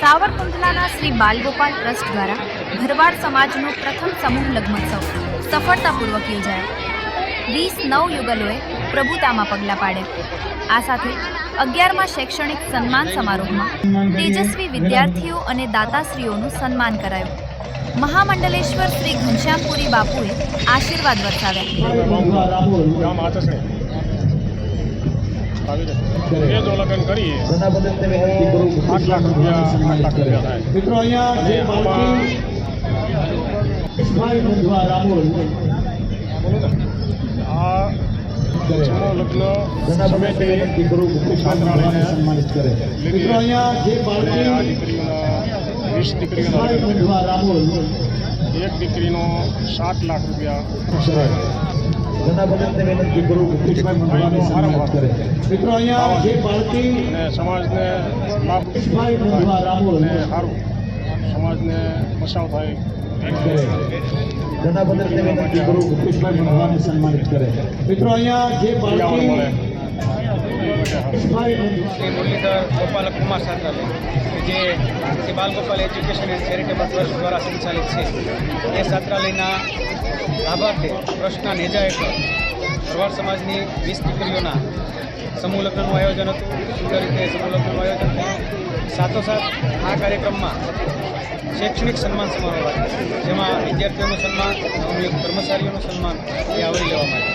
સાવરકુંડલાના Shri Balgopal trust દ્વારા ભરવાડ સમાજનો પ્રથમ સમૂહ લગ્નોત્સવ સફળતાપૂર્વક યોજાયો વીસ નવ યુગલોએ પ્રભુતામાં પગલાં પાડ્યા આ સાથે અગિયારમાં શૈક્ષણિક સન્માન સમારોહમાં તેજસ્વી વિદ્યાર્થીઓ અને દાતાશ્રીઓનું સન્માન કરાયું મહામંડલેશ્વર શ્રી ઘનશ્યામપુરી બાપુએ આશીર્વાદ વર્તાવ્યા એ જો લગ્ન કરીએ આઠ લાખ રૂપિયા આઠ લાખ રૂપિયા થાય. મિત્રો અહીંયા વીસ દીકરીઓના. એક દીકરીનો સાત લાખ રૂપિયા. ઘણા બધા વિનંતી કરું કરે. મિત્રો અહીંયા જે પાર્ટી સમાજને રામોલ સારું સમાજને મસાવ થાય. ઘણા બધા વિનંતી કરું ભૂપેશભાઈ બંધવાને સન્માનિત કરે. મિત્રો અહીંયા જે શ્રી મુરલીધર ગોપાલ કુમાર છાત્રાલય જે Shri Balgopal education and charitable trust દ્વારા સંચાલિત છે. એ છાત્રાલયના લાભાર્થે ટ્રસ્ટના નેજા હેઠળ ભરવાડ સમાજની વીસ દીકરીઓના સમૂહ લગ્નનું આયોજન હતું. સુંદર રીતે સમૂહ લગ્નનું આયોજન થયું સાથોસાથ આ કાર્યક્રમમાં શૈક્ષણિક સન્માન સમારોહ જેમાં વિદ્યાર્થીઓનું સન્માન કર્મચારીઓનું સન્માન એ આવરી લેવામાં આવ્યું.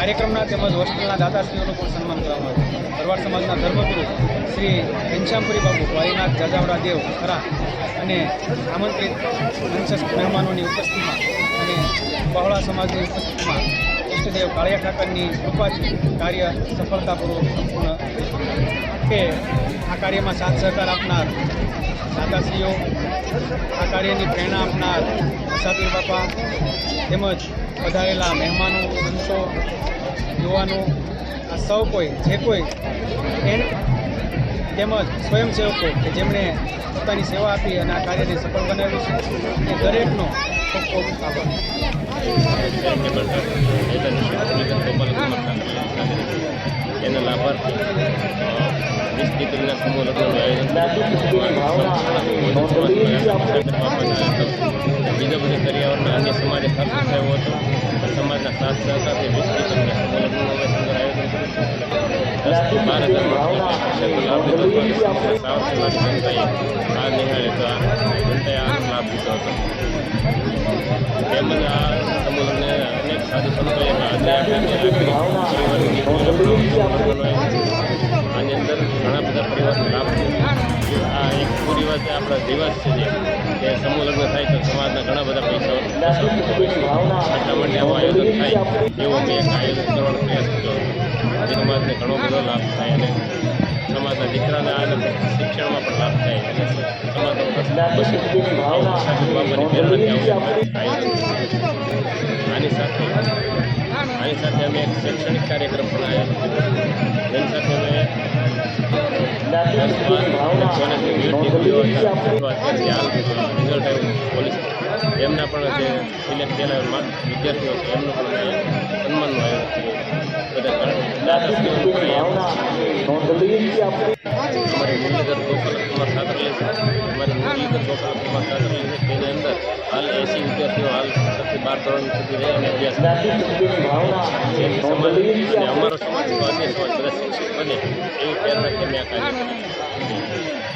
કાર્યક્રમના તેમજ હોસ્ટેલના દાદાશ્રીઓનું પણ સન્માન કરવામાં આવ્યું. ભરવાડ સમાજના ધર્મગુરુ શ્રી ઘનશ્યામપુરી બાબુ ભાઈનાથ જાજાવડા દેવ, ખરા અને આમંત્રિત મંચસ્થ મહેમાનોની ઉપસ્થિતિમાં અને બહોળા સમાજની ઉપસ્થિતિમાં ઇષ્ટદેવ કાળિયા ઠાકરની કૃપાથી કાર્ય સફળતાપૂર્વક સંપૂર્ણ કે આ કાર્યમાં સાથ સહકાર આપનાર દાદાશ્રીઓ આ કાર્યની પ્રેરણા આપનાર સાબીર બાપા તેમજ પધારેલા મહેમાનો, સંતો, યુવાનો, આ સૌ કોઈ, જે કોઈ એન તેમજ સ્વયંસેવકો કે જેમણે પોતાની સેવા આપી અને આ કાર્યને સફળ બનાવ્યું છે, એ દરેકનો ખૂબ ખૂબ આભાર. બીજા બધા કરિયાવરના અન્ય સમાજે ખર્ચ થયો હતો પણ સમાજના સાથ સહકારથી વીસ દીકરીના સમૂહ લગ્નનું અમે સુંદર આયોજન કર્યું બાર હજાર લાભ લીધો હતો સાવર સમાજની જનતાએ આ નિહાળે તો આ જનતાએ આનો લાભ લીધો હતો તેમજ આ સમુદ્રને અનેક સાધુ સંતોએ આજે પરિવારની આની અંદર ઘણા બધા પરિવારનો લાભ છે. આ એક કુરિવાજ આપણા રિવાજ છે જે, કે સમૂહ લગ્ન થાય તો સમાજના ઘણા બધા પૈસાઓ એટલા માટે આવું આયોજન થાય. એવું અમે એક આયોજન કરવાનો પ્રયાસ કર્યો. જે સમાજને ઘણો બધો લાભ થાય અને સમાજના દીકરાને આ શિક્ષણમાં પણ લાભ થાય. અને આવું આયોજન આની સાથે આની સાથે અમે એક શૈક્ષણિક કાર્યક્રમ પણ આયોજન કર્યો. પોલીસ એમના પણ જે સિલેક્ટ થયેલા વિદ્યાર્થીઓ છે, એમનું પણ સન્માન આયોજન બધા અમારી મુરલીધર ગોપાલ કુમાર છાત્રાલય અમારી મુરલીધર ગોપાલ કુમાર છાત્રાલય અંદર હાલ એસી વિદ્યાર્થીઓ હાલ સૌથી બાર ધોરણ સુધી રહી અને અભ્યાસ અને અમારો સમાજ તો અન્ય સમાજ બધા શિક્ષિત પ્રેરણાથી અમે આ કાર્ય